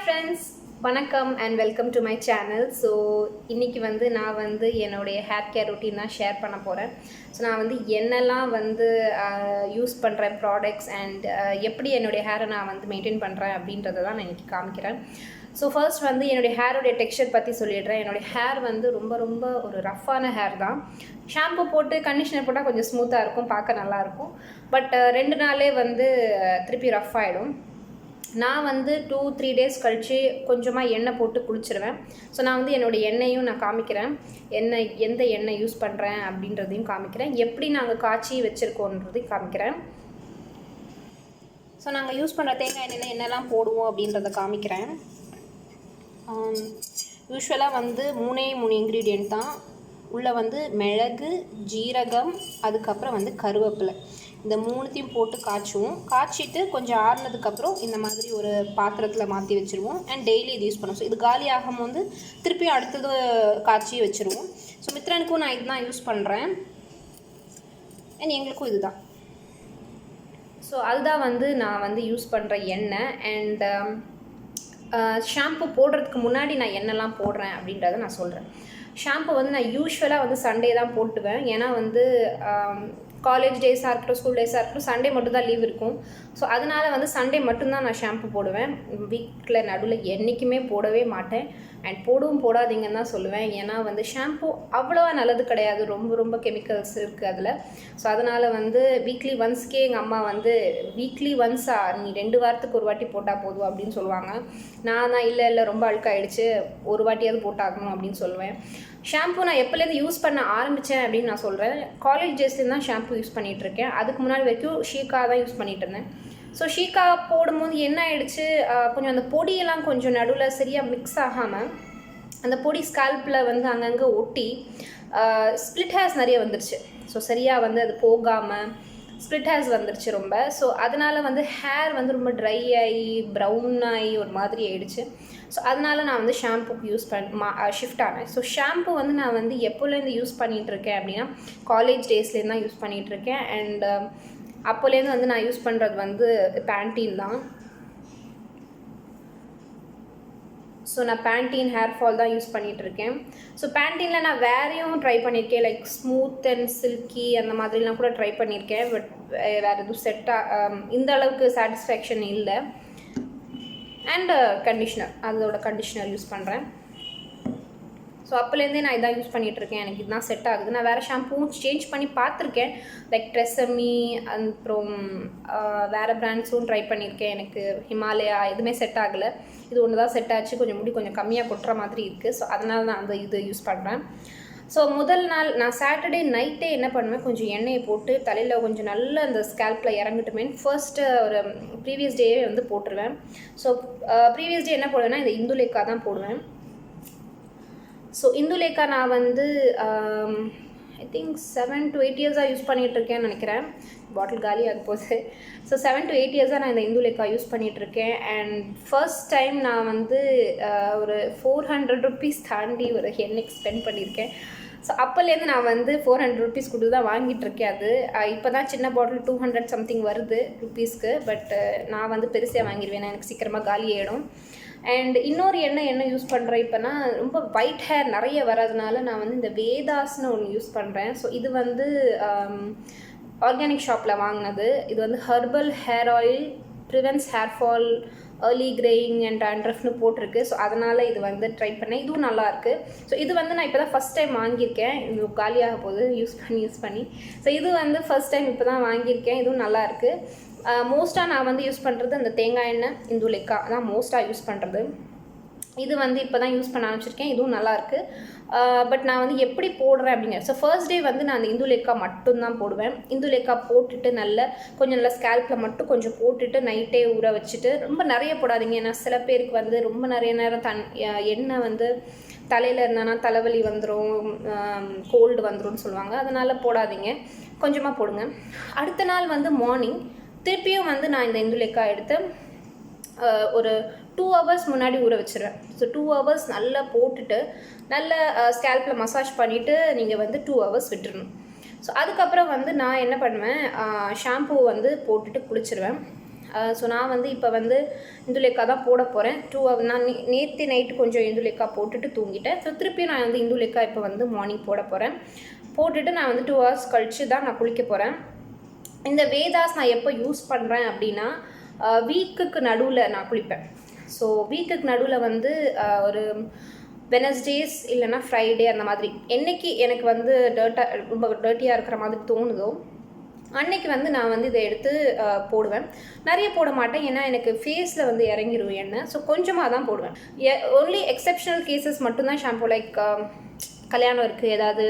Friends வணக்கம் and welcome to my channel so இன்றைக்கி வந்து நான் வந்து என்னுடைய ஹேர் கேர் ரொட்டீன் தான் ஷேர் பண்ண போகிறேன் ஸோ நான் வந்து என்னெல்லாம் வந்து யூஸ் பண்ணுறேன் ப்ராடக்ட்ஸ் அண்ட் எப்படி என்னுடைய ஹேரை நான் வந்து மெயின்டைன் பண்ணுறேன் அப்படின்றத தான் நான் இன்றைக்கி காமிக்கிறேன். ஸோ ஃபர்ஸ்ட் வந்து என்னுடைய ஹேருடைய டெக்ஸ்சர் பற்றி சொல்லிடுறேன். என்னுடைய ஹேர் வந்து ரொம்ப ரொம்ப ஒரு ரஃப்பான ஹேர் தான். ஷாம்பு போட்டு கண்டிஷனர் போட்டால் கொஞ்சம் ஸ்மூத்தாக இருக்கும் பார்க்க நல்லாயிருக்கும் பட் ரெண்டு நாளே வந்து திருப்பி ரஃப் ஆகிடும் நான் வந்து டூ த்ரீ டேஸ் கழித்து கொஞ்சமாக எண்ணெய் போட்டு குளிச்சிருவேன். ஸோ நான் வந்து என்னோடய எண்ணெயும் நான் காமிக்கிறேன். எண்ணெய் எந்த எண்ணெய் யூஸ் பண்ணுறேன் அப்படின்றதையும் காமிக்கிறேன். எப்படி நாங்கள் காய்ச்சி வச்சுருக்கோன்றதையும் காமிக்கிறேன். ஸோ நாங்கள் யூஸ் பண்ணுற தேங்காய் எண்ணெயில் என்னெல்லாம் போடுவோம் அப்படின்றத காமிக்கிறேன். யூஸ்வலாக வந்து மூணே மூணு இன்க்ரீடியண்ட் தான். உள்ளே வந்து மிளகு ஜீரகம் அதுக்கப்புறம் வந்து கருவேப்பிலை. இந்த மூணுத்தையும் போட்டு காய்ச்சுவோம். காய்ச்சிட்டு கொஞ்சம் ஆறுனதுக்கப்புறம் இந்த மாதிரி ஒரு பாத்திரத்தில் மாற்றி வச்சுருவோம். அண்ட் டெய்லி இது யூஸ் பண்ணுவோம். ஸோ இது காலி வந்து திருப்பியும் அடுத்தது காய்ச்சி வச்சுருவோம். ஸோ மித்ரனுக்கும் நான் இதுதான் யூஸ் பண்ணுறேன் அண்ட் எங்களுக்கும் இதுதான். ஸோ அதுதான் வந்து நான் வந்து யூஸ் பண்ணுற எண்ணெய். Um, அண்ட் ஷாம்பு போடுறதுக்கு முன்னாடி நான் என்னெல்லாம் போடுறேன் அப்படின்றத நான் சொல்கிறேன் ஷாம்பு வந்து நான் யூஸ்வலாக வந்து சண்டே தான் போட்டுவேன். ஏன்னா வந்து um, காலேஜ் டேஸாக இருக்கட்டும் ஸ்கூல் டேஸாக இருக்கட்டும் சண்டே மட்டும் தான் லீவ் இருக்கும். ஸோ அதனால் வந்து சண்டே மட்டும்தான் நான் ஷாம்பு போடுவேன். வீக்கில் நடுவில் என்றைக்குமே போடவே மாட்டேன். அண்ட் போடவும் போடாதீங்கன்னு தான் சொல்லுவேன். ஏன்னா வந்து ஷாம்பு அவ்வளோவா நல்லது கிடையாது. ரொம்ப ரொம்ப கெமிக்கல்ஸ் இருக்குது அதில். ஸோ அதனால் வந்து வீக்லி ஒன்ஸ்க்கே எங்கள் அம்மா வந்து வீக்லி ஒன்ஸா நீ ரெண்டு வாரத்துக்கு ஒரு வாட்டி போட்டால் போதும் அப்படின்னு சொல்லுவாங்க. நான் தான் இல்லை இல்லை ரொம்ப அழுக்காயிடுச்சு. ஒரு வாட்டியாவது போட்டாகணும் அப்படின்னு சொல்லுவேன். ஷாம்பு நான் எப்போலேருந்து யூஸ் பண்ண ஆரம்பித்தேன் அப்படின்னு நான் சொல்கிறேன் காலேஜ் டேஸ்லேருந்து தான் ஷாம்பு யூஸ் பண்ணிகிட்டு இருக்கேன். அதுக்கு முன்னாடி வரைக்கும் ஷீக்கா தான் யூஸ் பண்ணிகிட்டு இருந்தேன். ஸோ ஷீக்கா போடும்போது என்ன ஆயிடுச்சு? கொஞ்சம் அந்த பொடியெல்லாம் கொஞ்சம் நடுவில் சரியாக மிக்ஸ் ஆகாமல் அந்த பொடி ஸ்கால்பில் வந்து அங்கங்கே ஒட்டி ஸ்ப்ளிட் ஹேர்ஸ் நிறைய வந்துருச்சு. ஸோ சரியாக வந்து அது போகாமல் ஸ்ப்ளிட் ஹேர்ஸ் வந்துருச்சு ரொம்ப. ஸோ அதனால் வந்து ஹேர் வந்து ரொம்ப ட்ரை ஆகி ப்ரௌன் ஆகி ஒரு மாதிரி ஆயிடுச்சு. ஸோ அதனால நான் வந்து ஷாம்புக்கு யூஸ் பண் மா ஷிஃப்ட் ஆனேன். ஸோ ஷாம்பு வந்து நான் வந்து எப்போலேருந்து யூஸ் பண்ணிகிட்டு இருக்கேன் அப்படின்னா காலேஜ் டேஸ்லேருந்து தான் யூஸ் பண்ணிகிட்டு இருக்கேன். அண்ட் அப்போலேருந்து வந்து நான் யூஸ் பண்ணுறது வந்து பேண்டீன் தான். ஸோ நான் பேண்டீன் ஹேர் ஃபால் தான் யூஸ் பண்ணிகிட்டு இருக்கேன் ஸோ பேண்டீனில் நான் வேறையும் ட்ரை பண்ணியிருக்கேன். லைக் ஸ்மூத் அண்ட் சில்கி அந்த மாதிரிலாம் கூட ட்ரை பண்ணியிருக்கேன். பட் வேறு எதுவும் செட்டாக um, இந்த அளவுக்கு சாட்டிஸ்ஃபேக்ஷன் இல்லை. அண்ட் கண்டிஷ்னர் uh, அதோட கண்டிஷ்னர் யூஸ் பண்ணுறேன் ஸோ அப்போலேருந்தே நான் இதான் யூஸ் பண்ணிகிட்டு இருக்கேன் எனக்கு இதுதான் செட் ஆகுது. நான் வேறு ஷாம்பூவும் சேஞ்ச் பண்ணி பார்த்துருக்கேன். லைக் ட்ரெஸ்ஸமி அப்புறம் வேறு ப்ராண்ட்ஸும் ட்ரை பண்ணியிருக்கேன் எனக்கு ஹிமாலயா எதுவுமே செட் ஆகலை. இது ஒன்று தான் செட் ஆச்சு. கொஞ்சம் முடி கொஞ்சம் கம்மியாக கொட்டுற மாதிரி இருக்குது ஸோ அதனால நான் அந்த இது யூஸ் பண்ணுறேன் ஸோ முதல் நாள் நான் சாட்டர்டே நைட்டே என்ன பண்ணுவேன்? கொஞ்சம் எண்ணெயை போட்டு தலையில் கொஞ்சம் நல்ல அந்த ஸ்கேல்பில் இறங்கிட்டுமேன் ஃபர்ஸ்ட்டு ஒரு ப்ரீவியஸ் டேவே வந்து போட்டுருவேன். ஸோ ப்ரீவியஸ் டே என்ன போடுவேன்னா இந்த இந்துலேக்கா தான் போடுவேன். ஸோ இந்துலேக்கா நான் வந்து I think seven to eight இயர்ஸாக யூஸ் பண்ணிகிட்டு நினைக்கிறேன். பாட்டில் காலி ஆக போகுது. ஸோ செவன் டு எயிட் இயர்ஸாக நான் இந்த இந்துலேக்கா யூஸ் பண்ணிகிட்டு இருக்கேன் அண்ட் ஃபர்ஸ்ட் டைம் நான் வந்து uh, ஒரு ஃபோர் ஹண்ட்ரட் ருபீஸ் தாண்டி ஒரு எண்ணெய்க்கு ஸ்பெண்ட் பண்ணியிருக்கேன். ஸோ அப்போலேருந்து நான் வந்து ஃபோர் ஹண்ட்ரட் ருபீஸ் கொடுத்து தான் வாங்கிட்டுருக்கேன் அது. இப்போ தான் சின்ன பாட்டில் டூ ஹண்ட்ரட் சம்திங் வருது ருபீஸ்க்கு பட் uh, நான் வந்து பெருசாக வாங்கிடுவேன் எனக்கு சீக்கிரமாக காலி ஆகிடும் அண்ட் இன்னொரு எண்ணெய் என்ன யூஸ் பண்ணுறேன் இப்போனா ரொம்ப ஒயிட் ஹேர் நிறைய வர்றதுனால நான் வந்து இந்த வேதாஸ்னு ஒன்று யூஸ் பண்ணுறேன் ஸோ இது வந்து ஆர்கானிக் ஷாப்பில் வாங்கினது. இது வந்து herbal hair oil prevents hair fall early greying and அண்ட்ரஃப்னு போட்டிருக்கு. ஸோ அதனால் இது வந்து ட்ரை பண்ணேன். இதுவும் நல்லாயிருக்கு ஸோ இது வந்து நான் இப்போ தான் ஃபஸ்ட் டைம் வாங்கியிருக்கேன். இது காலியாக போகுது. யூஸ் பண்ணி யூஸ் பண்ணி. ஸோ இது வந்து ஃபஸ்ட் டைம் இப்போ தான் வாங்கியிருக்கேன். இதுவும் நல்லாயிருக்கு மோஸ்ட்டாக நான் வந்து யூஸ் பண்ணுறது அந்த தேங்காய் எண்ணெய் இந்துலேக்கா. தான் மோஸ்ட்டாக யூஸ் பண்ணுறது இது வந்து இப்போ தான் யூஸ் பண்ண ஆரம்பிச்சிருக்கேன். இதுவும் நல்லாயிருக்கு பட் நான் வந்து எப்படி போடுறேன் அப்படிங்கிற ஸோ ஃபர்ஸ்ட் டே வந்து நான் அந்த இந்துலேக்கா மட்டும்தான் போடுவேன். இந்துலேக்கா போட்டுட்டு நல்ல கொஞ்சம் நல்லா ஸ்கேல்ப்பில் மட்டும் கொஞ்சம் போட்டுட்டு நைட்டே ஊற வச்சுட்டு ரொம்ப நிறைய போடாதீங்க. ஏன்னா சில பேருக்கு வந்து ரொம்ப நிறைய நேரம் தன் எண்ணெய் வந்து தலையில் இருந்தானா தலைவலி வந்துடும் கோல்டு வந்துடும் சொல்லுவாங்க. அதனால் போடாதீங்க. கொஞ்சமாக போடுங்க. அடுத்த நாள் வந்து மார்னிங் திருப்பியும் வந்து நான் இந்த இந்துலேக்கா எடுத்து ஒரு டூ ஹவர்ஸ் முன்னாடி ஊற வச்சுருவேன். ஸோ டூ ஹவர்ஸ் நல்லா போட்டுட்டு நல்ல ஸ்கேல்பில் மசாஜ் பண்ணிவிட்டு நீங்கள் வந்து டூ ஹவர்ஸ் விட்டுறணும். ஸோ அதுக்கப்புறம் வந்து நான் என்ன பண்ணுவேன் ஷாம்பூ வந்து போட்டுட்டு குளிச்சிருவேன். ஸோ நான் வந்து இப்போ வந்து இந்துலேக்கா தான் போட போகிறேன் டூ ஹவர் நான் நேற்று நைட்டு கொஞ்சம் இந்துலேக்கா போட்டுட்டு தூங்கிட்டேன். ஸோ திருப்பி நான் வந்து இந்துலேக்கா இப்போ வந்து மார்னிங் போட போகிறேன் போட்டுட்டு நான் வந்து டூ ஹவர்ஸ் கழித்து தான் நான் குளிக்க போகிறேன் இந்த வேதாஸ் நான் எப்போ யூஸ் பண்ணுறேன் அப்படின்னா வீக்குக்கு நடுவில் நான் குளிப்பேன். ஸோ வீக்குக்கு நடுவில் வந்து ஒரு வெனஸ்டேஸ் இல்லைன்னா ஃப்ரைடே அந்த மாதிரி. என்னைக்கு எனக்கு வந்து டர்ட்டாக ரொம்ப டர்ட்டியாக இருக்கிற மாதிரி தோணுதோ அன்னைக்கு வந்து நான் வந்து இதை எடுத்து போடுவேன். நிறைய போட மாட்டேன். ஏன்னா எனக்கு ஃபேஸில் வந்து இறங்கிரும் எண்ணெய். ஸோ கொஞ்சமாக தான் போடுவேன் ஒன்லி எக்ஸப்ஷனல் கேசஸ் மட்டும்தான் ஷாம்பு லைக் கல்யாணம் இருக்குது ஏதாவது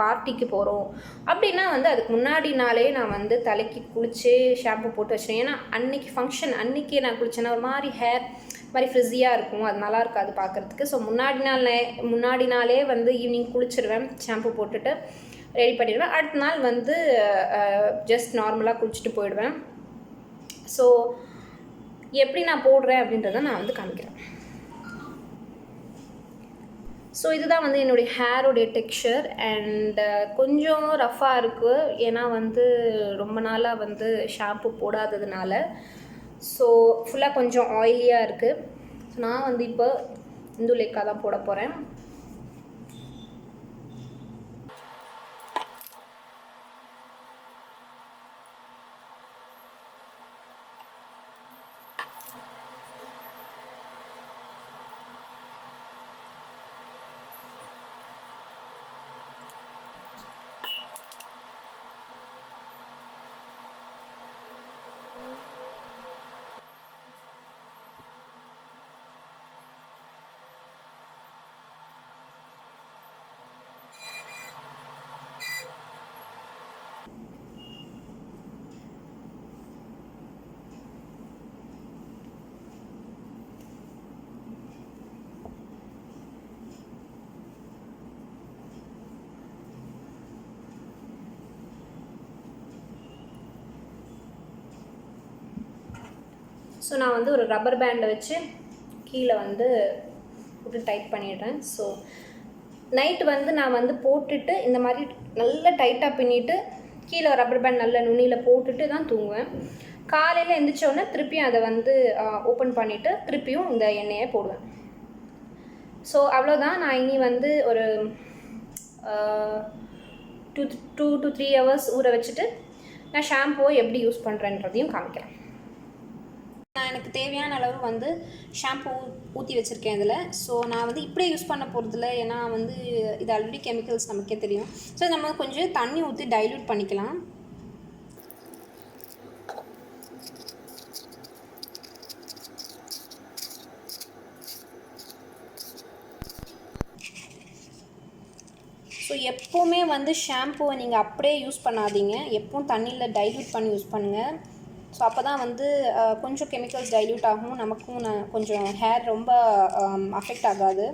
பார்ட்டிக்கு போகிறோம் அப்படின்னா வந்து அதுக்கு முன்னாடி நாளே நான் வந்து தலைக்கு குளித்து ஷாம்பு போட்டு வச்சுருவேன். ஏன்னா அன்றைக்கி ஃபங்க்ஷன் அன்றைக்கி நான் குளிச்சேன்னா ஒரு மாதிரி ஹேர் மாதிரி ஃப்ரிஸியாக இருக்கும். அது நல்லா இருக்காது பார்க்குறதுக்கு. ஸோ முன்னாடி நாள் முன்னாடி நாளே வந்து ஈவினிங் குளிச்சிருவேன் ஷாம்பு போட்டுட்டு ரெடி பண்ணிடுவேன். அடுத்த நாள் வந்து ஜஸ்ட் நார்மலாக குளிச்சுட்டு போயிடுவேன். ஸோ எப்படி நான் போடுறேன் அப்படின்றத நான் வந்து காமிக்கிறேன். ஸோ இதுதான் வந்து என்னுடைய ஹேரோடைய டெக்ஸ்சர். அண்ட் கொஞ்சம் ரஃப்பாக இருக்குது ஏன்னா வந்து ரொம்ப நாளாக வந்து ஷாம்பு போடாததுனால. ஸோ ஃபுல்லாக கொஞ்சம் ஆயிலியாக இருக்குது ஸோ நான் வந்து இப்போ இந்துலேக்கா தான் போட போகிறேன் ஸோ நான் வந்து ஒரு ரப்பர் பேண்டை வச்சு கீழே வந்து போட்டு டைட் பண்ணிடுறேன். ஸோ நைட்டு வந்து நான் வந்து போட்டுட்டு இந்த மாதிரி நல்லா டைட்டாக பின்னிட்டு கீழே ரப்பர் பேண்ட் நல்ல நுனியில் போட்டுட்டு தான் தூங்குவேன். காலையில் எந்திரிச்ச திருப்பியும் அதை வந்து ஓப்பன் பண்ணிவிட்டு திருப்பியும் இந்த எண்ணெயை போடுவேன். ஸோ அவ்வளோதான் நான் இனி வந்து ஒரு two two to three hours ஊற வச்சுட்டு நான் ஷாம்புவை எப்படி யூஸ் பண்ணுறேன்றதையும் காமிக்கிறேன். நான் எனக்கு தேவையான அளவு வந்து ஷாம்பு ஊற்றி வச்சுருக்கேன் இதில். ஸோ நான் வந்து இப்படியே யூஸ் பண்ண போகிறதில்ல ஏன்னா வந்து இது ஆல்ரெடி கெமிக்கல்ஸ் நமக்கே தெரியும். ஸோ நம்ம கொஞ்சம் தண்ணி ஊற்றி டைல்யூட் பண்ணிக்கலாம். ஸோ எப்போவுமே வந்து ஷாம்புவை நீங்கள் அப்படியே யூஸ் பண்ணாதீங்க. எப்பவும் தண்ணியில் டைல்யூட் பண்ணி யூஸ் பண்ணுங்கள் ஸோ அப்போ தான் வந்து கொஞ்சம் கெமிக்கல்ஸ் டைல்யூட் ஆகும். நமக்கும் கொஞ்சம் ஹேர் ரொம்ப அஃபெக்ட் ஆகாது.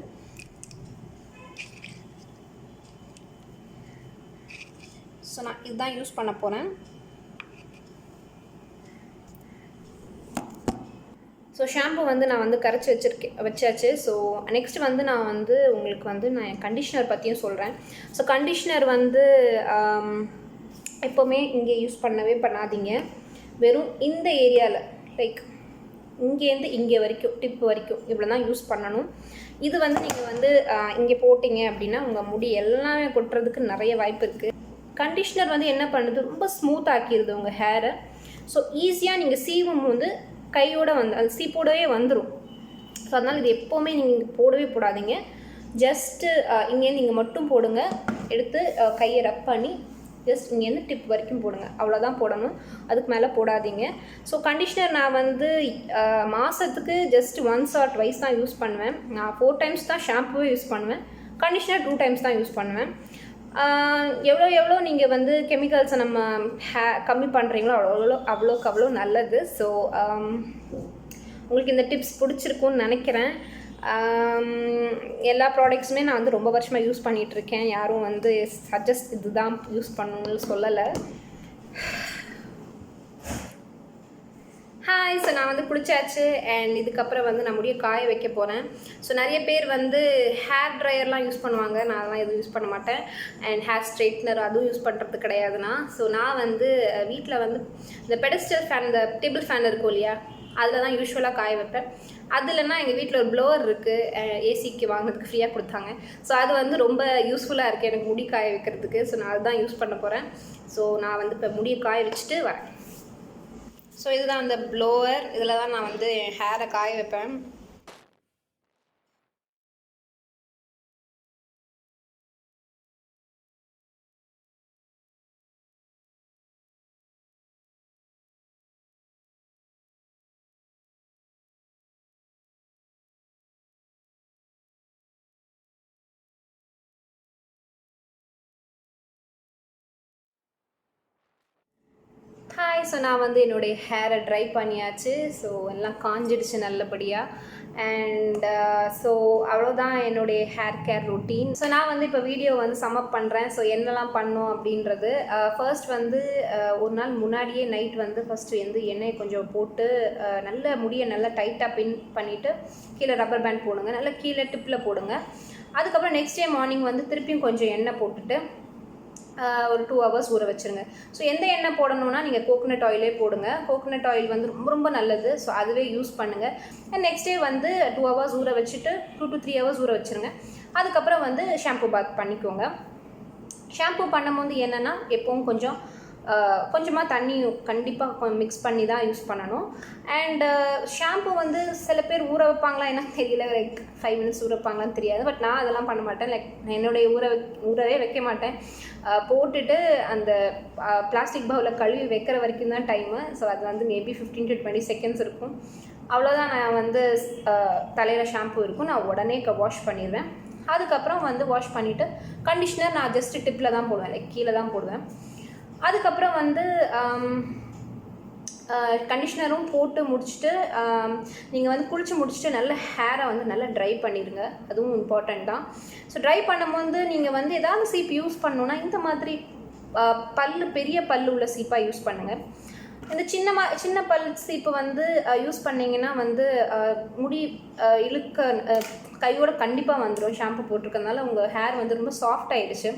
ஸோ நான் இதுதான் யூஸ் பண்ண போகிறேன் ஸோ ஷாம்பு வந்து நான் வந்து கரைச்சி வச்சிருக்கேன் வச்சாச்சு. ஸோ நெக்ஸ்ட் வந்து நான் வந்து உங்களுக்கு வந்து நான் என் கண்டிஷ்னர் பற்றியும் சொல்கிறேன் ஸோ கண்டிஷ்னர் வந்து எப்போவுமே இங்கே யூஸ் பண்ணவே பண்ணாதீங்க. வெறும் இந்த ஏரியாவில் லைக் இங்கேருந்து இங்கே வரைக்கும் டிப் வரைக்கும் இவ்வளோ தான் யூஸ் பண்ணணும். இது வந்து நீங்கள் வந்து இங்கே போட்டிங்க அப்படின்னா உங்கள் முடி எல்லாமே கொட்டுறதுக்கு நிறைய வாய்ப்பு இருக்குது கண்டிஷ்னர் வந்து என்ன பண்ணுது? ரொம்ப ஸ்மூத் ஆக்கிடுது உங்கள் ஹேரை ஸோ ஈஸியாக நீங்கள் சீவும் வந்து கையோட வந்து அது சீப்போடவே வந்துடும் ஸோ அதனால் இது எப்போவுமே நீங்கள் போடவே போடாதீங்க. ஜஸ்ட்டு இங்கேருந்து நீங்கள் மட்டும் போடுங்க. எடுத்து கையை ரப் பண்ணி ஜஸ்ட் இங்கேருந்து டிப் வரைக்கும் போடுங்க. அவ்வளோதான் போடணும். அதுக்கு மேலே போடாதீங்க. ஸோ கண்டிஷ்னர் நான் வந்து மாதத்துக்கு ஜஸ்ட் ஒன்ஸ் ஆர் ட்வைஸ் தான் யூஸ் பண்ணுவேன். நான் ஃபோர் டைம்ஸ் தான் ஷாம்புவே யூஸ் பண்ணுவேன். கண்டிஷ்னர் டூ டைம்ஸ் தான் யூஸ் பண்ணுவேன். எவ்வளோ எவ்வளோ நீங்கள் வந்து கெமிக்கல்ஸை நம்ம ஹே கம்மி பண்ணுறீங்களோ அவ்வளோ அவ்வளோக்கு அவ்வளோ நல்லது. ஸோ உங்களுக்கு இந்த டிப்ஸ் பிடிச்சிருக்கும்னு நினைக்கிறேன். எல்லா ப்ராடக்ட்ஸுமே நான் வந்து ரொம்ப வருஷமாக யூஸ் பண்ணிகிட்ருக்கேன் யாரும் வந்து சஜஸ்ட் இதுதான் யூஸ் பண்ணணும்னு சொல்லலை. ஹாய் ஸோ நான் வந்து குளிச்சாச்சு அண்ட் இதுக்கப்புறம் வந்து நான் முடிய காய வைக்க போகிறேன் ஸோ நிறைய பேர் வந்து ஹேர் ட்ரையர்லாம் யூஸ் பண்ணுவாங்க. நான் அதெல்லாம் எதுவும் யூஸ் பண்ண மாட்டேன். அண்ட் ஹேர் ஸ்ட்ரைட்னர் அதுவும் யூஸ் பண்ணுறது கிடையாதுண்ணா. ஸோ நான் வந்து வீட்டில் வந்து இந்த பெடஸ்டல் ஃபேன் இந்த டேபிள் ஃபேன் இருக்கும் இல்லையா? அதில் தான் யூஸ்வலாக காய வைப்பேன். அது இல்லைன்னா எங்கள் வீட்டில் ஒரு ப்ளோவர் இருக்குது ஏசிக்கு வாங்கினதுக்கு ஃப்ரீயாக கொடுத்தாங்க. ஸோ அது வந்து ரொம்ப யூஸ்ஃபுல்லாக இருக்குது எனக்கு முடி காய வைக்கிறதுக்கு. ஸோ நான் அதுதான் யூஸ் பண்ண போகிறேன் ஸோ நான் வந்து இப்போ முடியை காய வச்சுட்டு வரேன். ஸோ இதுதான் அந்த ப்ளோவர் இதில் தான் நான் வந்து என் ஹேரை காய வைப்பேன். ஹாய் ஸோ நான் வந்து என்னுடைய ஹேரை ட்ரை பண்ணியாச்சு. ஸோ எல்லாம் காஞ்சிடுச்சு நல்லபடியாக அண்ட் ஸோ uh, அவ்வளோதான் என்னுடைய ஹேர் கேர் ரொட்டீன் ஸோ நான் வந்து இப்போ வீடியோ வந்து சமப் பண்ணுறேன் ஸோ என்னெல்லாம் பண்ணோம் அப்படின்றது uh, ஃபர்ஸ்ட் வந்து uh, ஒரு நாள் முன்னாடியே நைட் வந்து ஃபஸ்ட்டு வந்து எண்ணெய் கொஞ்சம் போட்டு நல்ல முடியை நல்லா டைட்டாக பின் பண்ணிவிட்டு கீழே ரப்பர் பேண்ட் போடுங்க. நல்லா கீழே டிப்பில் போடுங்க. அதுக்கப்புறம் நெக்ஸ்ட் டே மார்னிங் வந்து திருப்பியும் கொஞ்சம் எண்ணெய் போட்டுட்டு ஒரு டூ ஹவர்ஸ் ஊற வச்சுருங்க. ஸோ எந்த எண்ணெய் போடணும்னா நீங்கள் கோகோனட் ஆயிலே போடுங்க. கோகனட் ஆயில் வந்து ரொம்ப ரொம்ப நல்லது. ஸோ அதுவே யூஸ் பண்ணுங்கள் அண்ட் நெக்ஸ்ட் டே வந்து டூ ஹவர்ஸ் ஊற வச்சுட்டு டூ டு த்ரீ ஹவர்ஸ் ஊற வச்சுருங்க. அதுக்கப்புறம் வந்து ஷாம்பு பாத் பண்ணிக்கோங்க. ஷாம்பு பண்ணும்போது என்னென்னா எப்பவும் கொஞ்சம் கொஞ்சமாக தண்ணி கண்டிப்பாக மிக்ஸ் பண்ணி தான் யூஸ் பண்ணணும். அண்ட் ஷாம்பு வந்து சில பேர் ஊற வைப்பாங்களா என்னன்னு தெரியல. லைக் ஃபைவ் மினிட்ஸ் ஊற வைப்பாங்களான்னு தெரியாது. பட் நான் அதெல்லாம் பண்ண மாட்டேன். லைக் என்னுடைய ஊற ஊறவே வைக்க மாட்டேன். போட்டுட்டு அந்த பிளாஸ்டிக் பவுலில் கழுவி வைக்கிற வரைக்கும் தான் டைமு ஸோ அது வந்து maybe fifteen to twenty seconds இருக்கும். அவ்வளோதான் நான் வந்து தலையில் ஷாம்பு இருக்கும். நான் உடனே வாஷ் பண்ணிடுவேன் அதுக்கப்புறம் வந்து வாஷ் பண்ணிவிட்டு கண்டிஷ்னர் நான் ஜஸ்ட்டு டிப்பில் தான் போடுவேன். லைக் கீழே தான் போடுவேன். அதுக்கப்புறம் வந்து கண்டிஷ்னரும் போட்டு முடிச்சுட்டு நீங்கள் வந்து குளிச்சு முடிச்சுட்டு நல்ல ஹேரை வந்து நல்லா ட்ரை பண்ணிடுங்க அதுவும் இம்பார்ட்டண்ட் தான். ஸோ ட்ரை பண்ணும்போது நீங்கள் வந்து ஏதாவது சீப் யூஸ் பண்ணணுன்னா இந்த மாதிரி பல் பல்லு பெரிய பல்லு உள்ள சீப்பாக யூஸ் பண்ணுங்கள் இந்த சின்ன சின்ன பல் சீப்பு வந்து யூஸ் பண்ணிங்கன்னா வந்து முடி இழுக்க கையோட கண்டிப்பாக வந்துடும் ஷாம்பு போட்டிருக்கனால உங்கள் ஹேர் வந்து ரொம்ப சாஃப்ட் ஆகிடுச்சு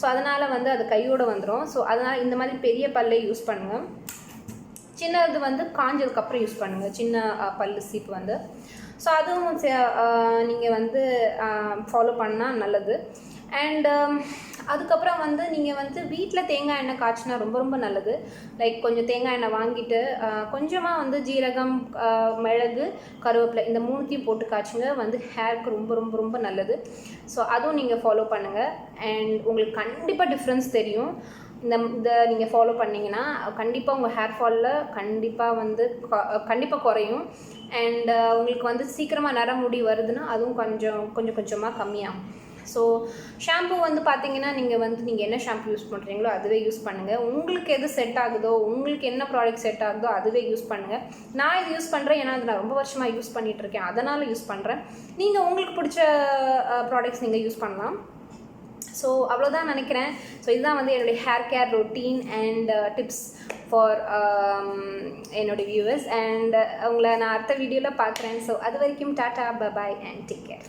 ஸோ அதனால் வந்து அது கையோட வந்துடும் ஸோ அதனால் இந்த மாதிரி பெரிய பல்லே யூஸ் பண்ணுங்கள் சின்னது வந்து காஞ்சதுக்கப்புறம் யூஸ் பண்ணுங்கள் சின்ன பல்லு சீப்பு வந்து. ஸோ அதுவும் நீங்கள் வந்து ஃபாலோ பண்ணால் நல்லது. அண்டு um, அதுக்கப்புறம் வந்து நீங்கள் வந்து வீட்டில் தேங்காய் எண்ணெய் காய்ச்சினா ரொம்ப ரொம்ப நல்லது. லைக் கொஞ்சம் தேங்காய் எண்ணெய் வாங்கிட்டு கொஞ்சமாக வந்து ஜீரகம் மிளகு கருவேப்பிலை இந்த மூணுத்தையும் போட்டு காய்ச்சுங்க. வந்து ஹேருக்கு ரொம்ப ரொம்ப ரொம்ப நல்லது. ஸோ அதுவும் நீங்கள் ஃபாலோ பண்ணுங்கள் அண்ட் உங்களுக்கு கண்டிப்பாக டிஃப்ரென்ஸ் தெரியும். இந்த இதை நீங்கள் ஃபாலோ பண்ணிங்கன்னா கண்டிப்பாக உங்கள் ஹேர் ஃபாலில் கண்டிப்பாக வந்து கண்டிப்பாக குறையும். அண்ட் உங்களுக்கு வந்து சீக்கிரமாக நர முடி வருதுன்னா அதுவும் கொஞ்சம் கொஞ்சம் கொஞ்சமாக கம்மியாகும். ஸோ ஷாம்பு வந்து பார்த்தீங்கன்னா நீங்கள் வந்து நீங்கள் என்ன ஷாம்பு யூஸ் பண்ணுறீங்களோ அதுவே யூஸ் பண்ணுங்கள் உங்களுக்கு எது செட் ஆகுதோ உங்களுக்கு என்ன ப்ராடக்ட் செட் ஆகுதோ அதுவே யூஸ் பண்ணுங்கள் நான் இது யூஸ் பண்ணுறேன் ஏன்னா அது நான் ரொம்ப வருஷமாக யூஸ் பண்ணிகிட்டு இருக்கேன். அதனால் யூஸ் பண்ணுறேன் நீங்கள் உங்களுக்கு பிடிச்ச ப்ராடக்ட்ஸ் நீங்கள் யூஸ் பண்ணலாம். ஸோ அவ்வளோதான் நினைக்கிறேன். ஸோ இதுதான் வந்து என்னுடைய hair care routine and tips for என்னுடைய வியூவர்ஸ் அண்ட் உங்களை நான் அடுத்த வீடியோவில் பார்க்குறேன் ஸோ அது வரைக்கும் tata bye bye and take care